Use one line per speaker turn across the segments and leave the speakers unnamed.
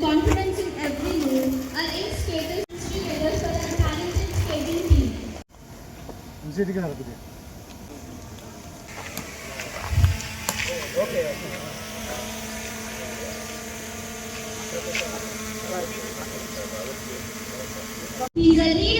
confidence in every move talented skating team.
Okay,
okay. He's a leader.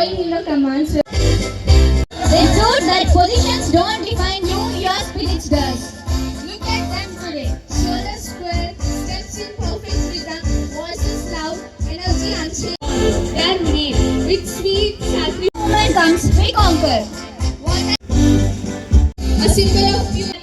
going in the command They showed that positions don't define you, your spirit does. Look at them today. Square, steps in perfect rhythm, voices loud, energy unchanged. Their need, with sweet sacrifice. When comes, we conquer. What a symbol of pure.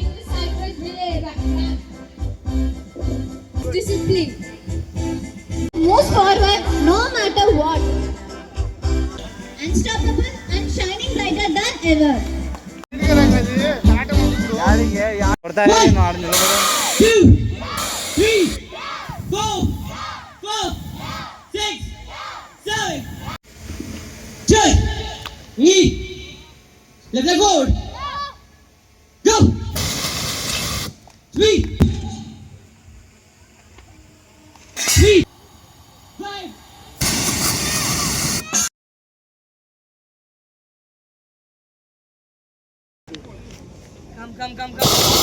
Check. Knee. Left leg forward. Go. Three. Three. Five. Come, come, come, come.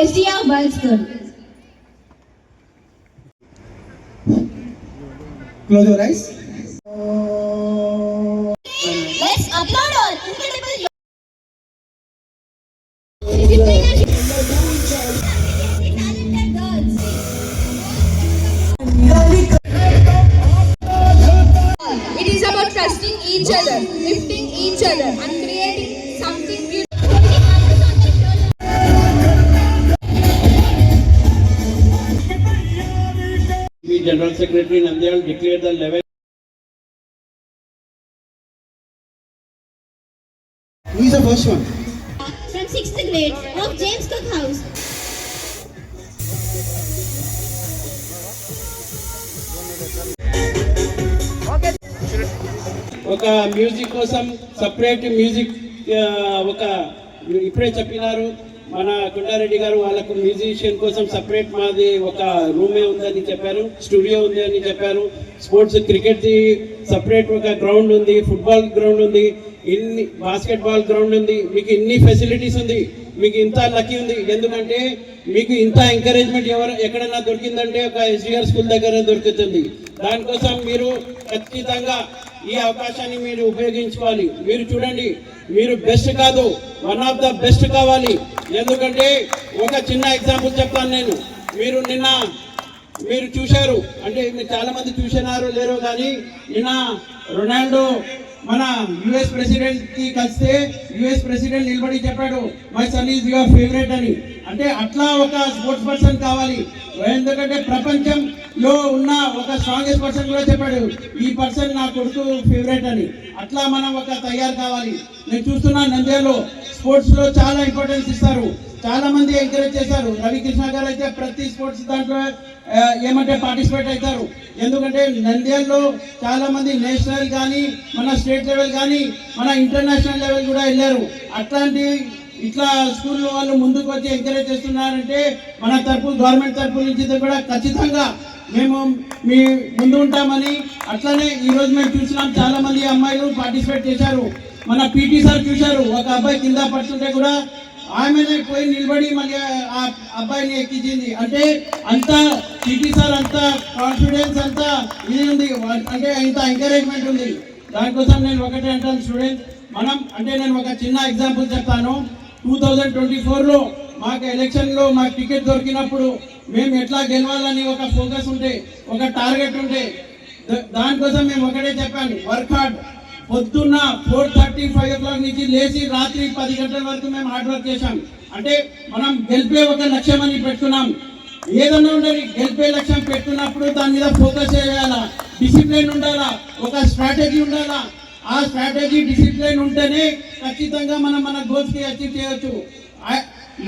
Of SDR Girls School.
Close your eyes.
Let's applaud our incredible. It is about trusting each other, lifting each other, and creating something beautiful.
General Secretary Nandyal declared the level
Who is the first one?
From 6th grade of James Cook House.
ఒక music కోసం separate music ఒక ఇప్పుడే చెప్పినారు మన కొండారెడ్డి గారు వాళ్ళకు musician కోసం separate మాది ఒక రూమే ఉందని చెప్పారు స్టూడియో ఉంది అని చెప్పారు. స్పోర్ట్స్ క్రికెట్ది సపరేట్ ఒక గ్రౌండ్ ఉంది ఫుట్బాల్ గ్రౌండ్ ఉంది ఇన్ని బాస్కెట్బాల్ గ్రౌండ్ ఉంది మీకు ఇన్ని ఫెసిలిటీస్ ఉంది మీకు ఇంత లక్కీ ఉంది. ఎందుకంటే మీకు ఇంత ఎంకరేజ్మెంట్ ఎవరు ఎక్కడైనా దొరికిందంటే ఒక ఎస్డిఆర్ స్కూల్ దగ్గర దొరుకుతుంది. దానికోసం మీరు ఖచ్చితంగా ఈ అవకాశాన్ని మీరు ఉపయోగించుకోవాలి. మీరు చూడండి మీరు బెస్ట్ కాదు వన్ ఆఫ్ ద బెస్ట్ కావాలి. ఎందుకంటే ఒక చిన్న ఎగ్జాంపుల్ చెప్తాను నేను. మీరు నిన్న మీరు చూశారు అంటే మీరు చాలా మంది చూసినారు లేరో కానీ నిన్న రొనాల్డో మన యుఎస్ ప్రెసిడెంట్కి కలిస్తే యుఎస్ ప్రెసిడెంట్ నిలబడి చెప్పాడు my son is your favourite అని. అంటే అట్లా ఒక స్పోర్ట్స్ పర్సన్ కావాలి. ఎందుకంటే ప్రపంచంలో ఉన్న ఒక స్ట్రాంగెస్ట్ పర్సన్ కూడా చెప్పాడు ఈ పర్సన్ నా కొడుకు ఫేవరెట్ అని. అట్లా మనం ఒక తయారు కావాలి. నేను చూస్తున్నా నంద్యాలో స్పోర్ట్స్లో చాలా ఇంపార్టెన్స్ ఇస్తారు. చాలా మంది ఎంకరేజ్ చేశారు. రవికృష్ణ గారు అయితే ప్రతి స్పోర్ట్స్ దాంట్లో ఏమంటే పార్టిసిపేట్ అవుతారు. ఎందుకంటే నంద్యాలలో చాలా మంది నేషనల్ కానీ మన స్టేట్ లెవెల్ కానీ మన ఇంటర్నేషనల్ లెవెల్ కూడా వెళ్ళారు. అట్లాంటి ఇట్లా స్కూల్ వాళ్ళు ముందుకు వచ్చి ఎంకరేజ్ చేస్తున్నారంటే మన తరపు గవర్నమెంట్ తరపు నుంచి కూడా ఖచ్చితంగా మేము మీ ముందు ఉంటామని అట్లనే ఈ రోజు మేము చూసినాం. చాలా మంది అమ్మాయిలు పార్టిసిపేట్ చేశారు. మన పీటీ సార్ చూశారు ఒక అబ్బాయి కింద పడుతుంటే కూడా ఆమెనే పోయి నిలబడి మళ్ళీ ఆ అబ్బాయిని ఎక్కించింది. అంటే అంత పీటీ సార్ అంత కాన్ఫిడెన్స్ అంతా ఇది ఉంది. అంటే ఇంత ఎంకరేజ్మెంట్ ఉంది. దానికోసం నేను ఒకటే అంటాను స్టూడెంట్ మనం అంటే నేను ఒక చిన్న ఎగ్జాంపుల్ చెప్తాను. టూ థౌజండ్ ట్వంటీ ఫోర్లో మాకు ఎలక్షన్లో మాకు టికెట్ దొరికినప్పుడు మేము ఎట్లా గెలవాలని ఒక ఫోకస్ ఉంటే ఒక టార్గెట్ ఉంటే దానికోసం మేము ఒకటే చెప్పాను. వర్క్ హార్డ్ పొద్దున్న four thirty five o'clock నుంచి లేచి రాత్రి పది గంటల వరకు మేము హార్డ్ వర్క్ చేశాం. అంటే మనం గెలిపే ఒక లక్ష్యం అని పెట్టుకున్నాం. ఏదన్నా ఉండాలి గెలిపే లక్ష్యం పెట్టుకున్నప్పుడు దాని మీద ఫోకస్ చేయాలా? డిసిప్లిన్ ఉండాలా? ఒక స్ట్రాటజీ ఉండాలా? ఆ స్ట్రాటజీ డిసిప్లిన్ ఉంటేనే ఖచ్చితంగా మనం మన గోల్స్కి అచీవ్ చేయొచ్చు.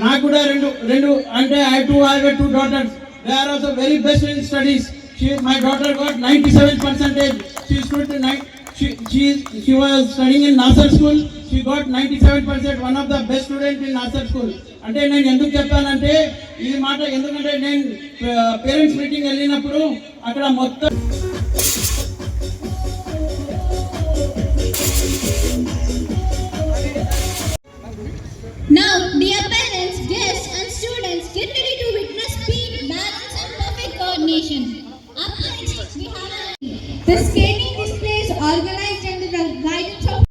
నాకు కూడా రెండు రెండు అంటే I too have two daughters they are also very best in studies my daughter got ninety seven percentage she stood nine she she she was studying in Nasser school she got 97% one of the best students in Nasser school అంటే నేను ఎందుకు చెప్పానంటే ఈ మాట ఎందుకంటే నేను parents meeting వెళ్ళినప్పుడు అక్కడ మొత్తం